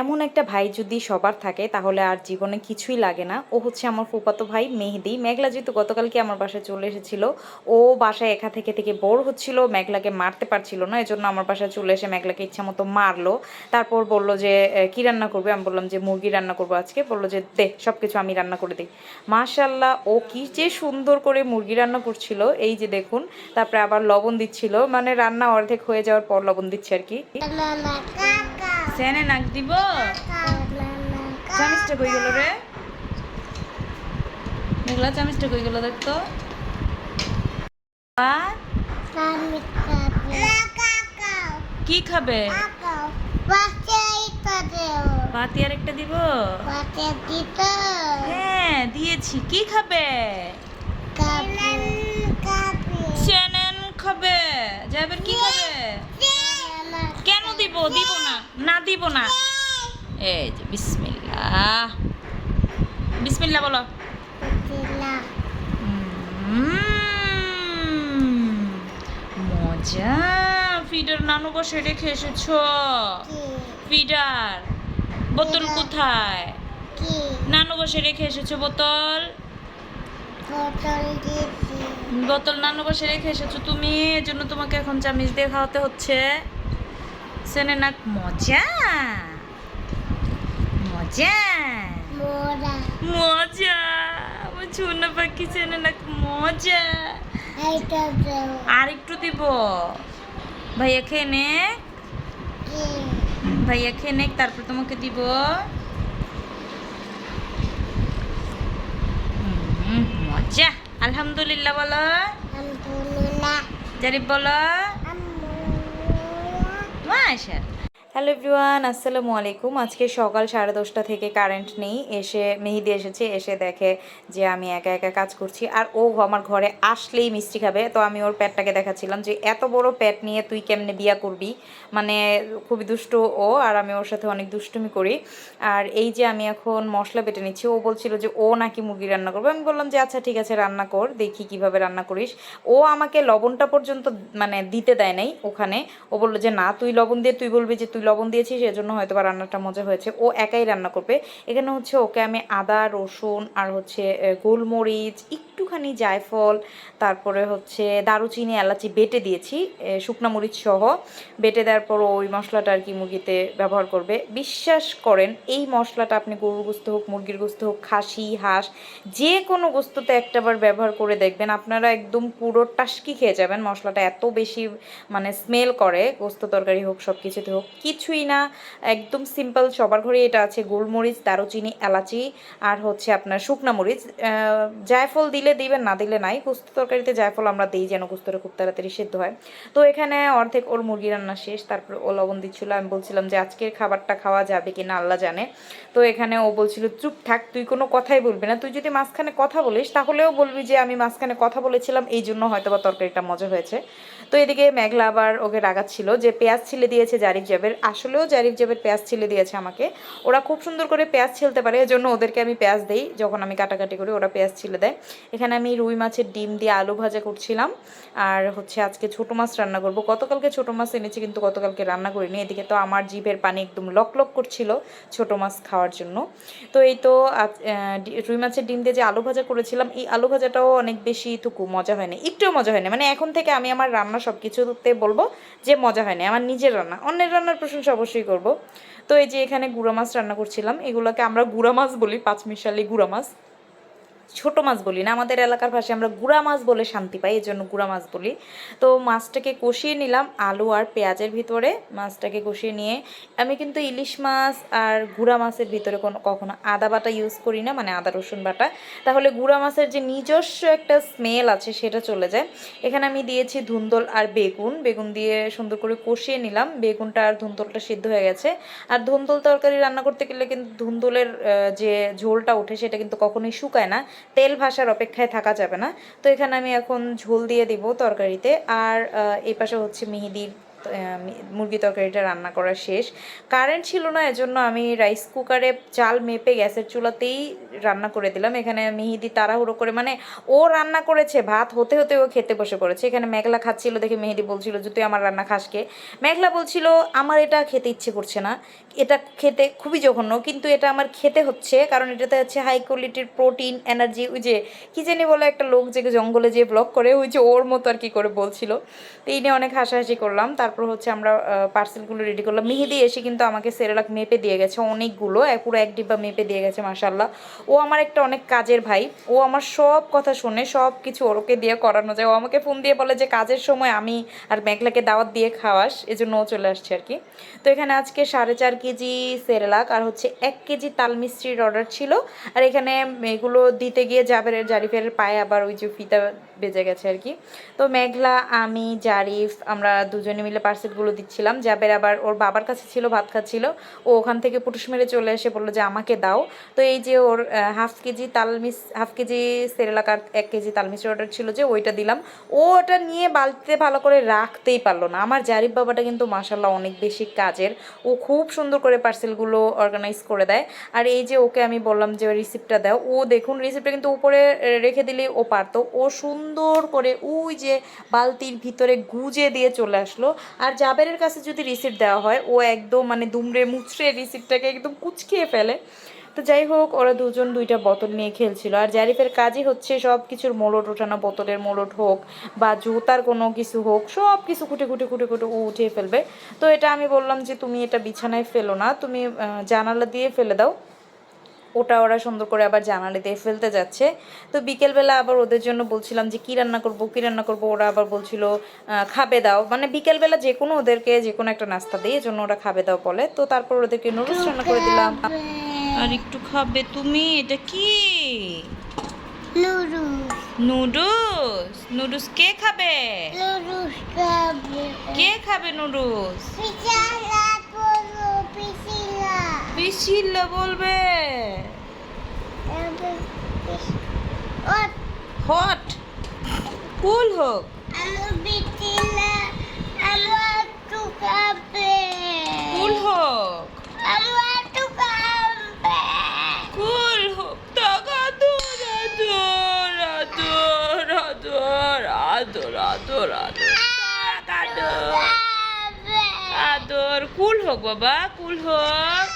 এমন একটা ভাই যদি সবার থাকে, তাহলে আর জীবনে কিছুই লাগে না। ও হচ্ছে আমার ফুপাতো ভাই, মেহেদি। মেঘলা যেহেতু গতকালকে আমার বাসায় চলে এসেছিল, ও বাসায় একা থেকে থেকে বোর হচ্ছিল, মেঘলাকে মারতে পারছিল না, এজন্য আমার বাসায় চলে এসে মেঘলাকে ইচ্ছা মতো মারলো। তারপর বলল যে কি রান্না করবে? আমি বললাম যে, মুরগি রান্না করব আজকে। বলল যে, দে সব কিছু আমি রান্না করে দিই। মাশাল্লাহ ও কি যে সুন্দর করে মুরগি রান্না করছিল, এই যে দেখুন। তারপরে আবার লবণ দিচ্ছিল মানে রান্না অর্ধেক হয়ে যাওয়ার পর লবণ দিচ্ছে আর কি. সেনে নাক দিব। চামিচটা কই গেল রে? মেঘলা চামিচটা কই গেল দেখতো. কি খাবে? ভাতি আর একটা দিব। হ্যাঁ দিয়েছি। কি খাবে? খাবে। যাবের কি খাবে? কেন দিব? দিব না। না দিব না। এই যে বিসমিল্লাহ। বিসমিল্লাহ বলো। মজা। ফিডার নানু বসে রেখে এসেছ ফিডার বোতল কোথায়? নানু বসে রেখে এসেছ বোতল? বোতল নানু বসে রেখে এসেছ তুমি? এজন্য তোমাকে এখন চামিচ দিয়ে খাওয়াতে হচ্ছে। সেনে নাক মজা মজা মজা আমার ছোনা পাখি সেনে নাক মজা আর একটু দিব। ভাইয়া খেয়ে নে. ভাইয়া খেয়ে নে তারপর তোমাকে দিব। মজা। আলহামদুলিল্লাহ বলো. জারিফ বলো। não acha? হ্যালো এভরিওয়ান, আসসালামু আলাইকুম। আজকে সকাল সাড়ে দশটা থেকে কারেন্ট নেই। এসে মেহেদি এসেছে, এসে দেখে যে আমি একা একা কাজ করছি। আর ও আমার ঘরে আসলেই মিষ্টি খাবে। তো আমি ওর প্যাটটাকে দেখাচ্ছিলাম যে এত বড় প্যাট নিয়ে তুই কেমনে বিয়া করবি? মানে খুবই দুষ্ট ও, আর আমি ওর সাথে অনেক দুষ্টুমি করি। আর এই যে আমি এখন মশলা বেটে নিচ্ছি, ও বলছিল যে ও নাকি মুরগি রান্না করবে। আমি বললাম যে আচ্ছা ঠিক আছে, রান্না কর, দেখি কীভাবে রান্না করিস। ও আমাকে লবণটা পর্যন্ত মানে দিতে দেয় নাই ওখানে। ও বলল যে, না, তুই লবণ দিয়ে তুই বলবি যে, তুই লবণ দিয়েছিস এজন্য হয়তো বা রান্নাটা মজা হয়েছে। ও একাই রান্না করবে। এখানে হচ্ছে ওকে আমি আদা, রসুন আর হচ্ছে গোলমরিচ, একটুখানি জায়ফল, তারপরে হচ্ছে দারুচিনি, এলাচি বেটে দিয়েছি শুকনো মরিচ সহ। বেটে দেওয়ার পর ওই মশলাটা আর কি মুরগিতে ব্যবহার করবে। বিশ্বাস করেন, এই মশলাটা আপনি গরুর গোস্ত হোক, মুরগির গোস্ত হোক, খাসি, হাঁস, যে কোনো গোস্ততে একটাবার ব্যবহার করে দেখবেন, আপনারা একদম পুরো টাসকি খেয়ে যাবেন। মশলাটা এত বেশি মানে স্মেল করে, গোস্ত তরকারি হোক সব কিছুতে হোক। কিছুই না। একদম সিম্পল সবার ঘরে এটা আছে, গোলমরিচ, দারুচিনি, এলাচি, আর হচ্ছে আপনার শুকনা মরিচ। জায়ফল দিলে দিবেন, না দিলে নাই। গোস্ত তরকারিতে জায়ফল আমরা দিই যেন গোস্তটা খুব তাড়াতাড়ি সেদ্ধ হয়। তো এখানে অর্ধেক ওর মুরগি রান্না শেষ, তারপর ও লবণ দিচ্ছিল। আমি বলছিলাম যে আজকের খাবারটা খাওয়া যাবে কি না আল্লাহ জানে। তো এখানে ও বলছিল, চুপ থাক, তুই কোনো কথাই বলবি না। তুই যদি মাঝখানে কথা বলিস, তাহলেও বলবি যে আমি মাঝখানে কথা বলেছিলাম, এই জন্য হয়তো বা তরকারিটা মজা হয়েছে। তো এদিকে মেঘলা আবার ওকে রাগাচ্ছিল যে পেঁয়াজ ছিলে দিয়েছে জারিফ জাবের। আসলেও জারিফ জাবের পেঁয়াজ ছিলে দিয়েছে আমাকে। ওরা খুব সুন্দর করে পেঁয়াজ ছিলতে পারে, এজন্য ওদেরকে আমি পেঁয়াজ দেই যখন আমি কাটাকাটি করি, ওরা পেঁয়াজ ছিলে দেয়। এখানে আমি রুই মাছের ডিম দিয়ে আলু ভাজা করছিলাম, আর হচ্ছে আজকে ছোটো মাছ রান্না করব। গতকালকে ছোটো মাছ এনেছি, কিন্তু গতকালকে রান্না করিনি। এদিকে তো আমার জিভের পানি একদম লক লক করছিল ছোটো মাছ খাওয়ার জন্য। তো এই তো রুই মাছের ডিম দিয়ে যে আলু ভাজা করেছিলাম, এই আলু ভাজাটাও অনেক বেশি টুকু মজা হয়নি, একটুও মজা হয়নি। মানে এখন থেকে আমি আমার রান্না সব কিছুতে বলব যে মজা হয়নি, আমার নিজের রান্না। অন্যের রান্নার প্রশংসা অবশ্যই করব। তো এই যে এখানে গুঁড়া মাছ রান্না করছিলাম, এগুলোকে আমরা গুড়া মাছ বলি, পাঁচমিশালি গুঁড়া মাছ। ছোট মাছ বলি না, আমাদের এলাকার ভাষায় আমরা গুঁড়া মাছ বলে শান্তি পাই এই জন্য গুঁড়া মাছ বলি। তো মাছটাকে কষিয়ে নিলাম আলু আর পেঁয়াজের ভিতরে। মাছটাকে কষিয়ে নিয়ে আমি কিন্তু ইলিশ মাছ আর গুঁড়া মাছের ভিতরে কোনো, কখনো আদা বাটা ইউজ করি না মানে আদা, রসুন বাটা। তাহলে গুঁড়া মাছের যে নিজস্ব একটা স্মেল আছে, সেটা চলে যায়। এখানে আমি দিয়েছি ধুন্দল আর বেগুন। বেগুন দিয়ে সুন্দর করে কষিয়ে নিলাম। বেগুনটা আর ধুন্দলটা সিদ্ধ হয়ে গেছে। আর ধুন্দল তরকারি রান্না করতে গেলে কিন্তু ধুন্দলের যে ঝোলটা ওঠে, সেটা কিন্তু কখনোই শুকায় না। তেল ভাসার অপেক্ষায় থাকা যাবে না। তো এখানে আমি এখন ঝোল দিয়ে দিব তরকারিতে। আর এই পাশে হচ্ছে মেহেদির মুরগি তরকারিটা রান্না করা শেষ। কারেন্ট ছিল না, এজন্য আমি রাইস কুকারে চাল মেপে গ্যাসের চুলাতেই রান্না করে দিলাম। এখানে মেহেদি তাড়াহুড়ো করে মানে ও রান্না করেছে, ভাত হতে হতে ও খেতে বসে পড়েছে। এখানে মেঘলা খাচ্ছিল দেখে মেহেদি বলছিল, যে তুই আমার রান্না খাস কে? মেঘলা বলছিল, আমার এটা খেতে ইচ্ছে করছে না। এটা খেতে খুবই জঘন্য, কিন্তু এটা আমার খেতে হচ্ছে, কারণ এটাতে হচ্ছে হাই কোয়ালিটির প্রোটিন এনার্জি ওই যে কি জানি বলে একটা লোক যে জঙ্গলে যে ব্লক করে, ওই যে ওর মতো আর কি করে বলছিল। তো এই নিয়ে অনেক হাসাহাসি করলাম। তারপর হচ্ছে আমরা পার্সেলগুলো রেডি করলাম। মেহেদি এসে কিন্তু আমাকে সেরেলাক মেপে দিয়ে গেছে, অনেকগুলো পুরো এক ডিব্বা মেপে দিয়ে গেছে মাসাল্লাহ ও আমার একটা অনেক কাজের ভাই, ও আমার সব কথা শুনে, সব কিছু ওরকে দিয়ে করানো যায়। ও আমাকে ফোন দিয়ে বলে যে, কাজের সময় আমি আর মেঘলাকে দাওয়াত দিয়ে খাওয়াস। এজন্য ও চলে আসছে আর কি। তো এখানে আজকে সাড়ে চার কেজি সেরেলাক আর হচ্ছে এক কেজি তাল মিস্ত্রির অর্ডার ছিল। আর এখানে এগুলো দিতে গিয়ে জাবের জারিফের পায়ে আবার ওই যে ফিতা বেজে গেছে আর কি। তো মেঘলা, আমি, জারিফ, আমরা দুজনে মিলে পার্সেলগুলো দিচ্ছিলাম। জাবের আবার ওর বাবার কাছে ছিল, ভাত খাচ্ছিল। ও ওখান থেকে পুটুস মেরে চলে এসে বলল যে, আমাকে দাও। তো এই যে ওর হাফ কেজি তালমিস হাফ কেজি সেরেলাক আর এক কেজি তালমিসের অর্ডার ছিল যে, ওইটা দিলাম। ও ওটা নিয়ে বালতিতে ভালো করে রাখতেই পারল না। আমার জারিফ বাবাটা কিন্তু মাসাল্লাহ অনেক বেশি কাজের। ও খুব সুন্দর করে পার্সেলগুলো অর্গানাইজ করে দেয়। আর এই যে ওকে আমি বললাম যে, রিসিপ্টটা দাও। ও দেখুন, রিসিপ্টটা কিন্তু উপরে রেখে দিলে ও পারতো। ও সুন্দর করে ওই যে বালতির ভিতরে গুজে দিয়ে চলে আসলো। আর জাবেরের কাছে যদি রিসিপ্ট দেওয়া হয়, ও একদম মানে দুমড়ে মুচড়ে রিসিপ্টটাকে একদম কুচকিয়ে ফেলে। তো যাই হোক, ওরা দুজন দুইটা বোতল নিয়ে খেলছিল। আর জারিফের কাজই হচ্ছে সব কিছুর মোলট ওঠানো, বোতলের মোলট হোক বা জুতার কোনো কিছু হোক সব কিছু কুটে কুটে কুটে কুটে ও উঠিয়ে ফেলবে। তো এটা আমি বললাম যে, তুমি এটা বিছানায় ফেলো না। তুমি জানালা দিয়ে ফেলে দাও। ওটা ওরা সুন্দর করে আবার জানালে দিয়ে ফেলতে যাচ্ছে। তো বিকেলবেলা আবার ওদের জন্য বলছিলাম যে কী রান্না করব কী রান্না করব? ওরা আবার বলছিল খাবে দাও। মানে বিকেলবেলা যে কোনো ওদেরকে যে কোনো একটা নাস্তা দিই জন্য ওরা খাবে দাও বলে। তো তারপর ওদেরকে নুডলস রান্না করে দিলাম। আর একটু খাবে তুমি? এটা কি? নুডু নুডলস? নুডলস কে খাবে? কে খাবে নুডলস? বিশিলে বলবে। হট। কুল হোক। কুল হোক। কুল হোক। আদর। কুল হোক বাবা কুল হোক।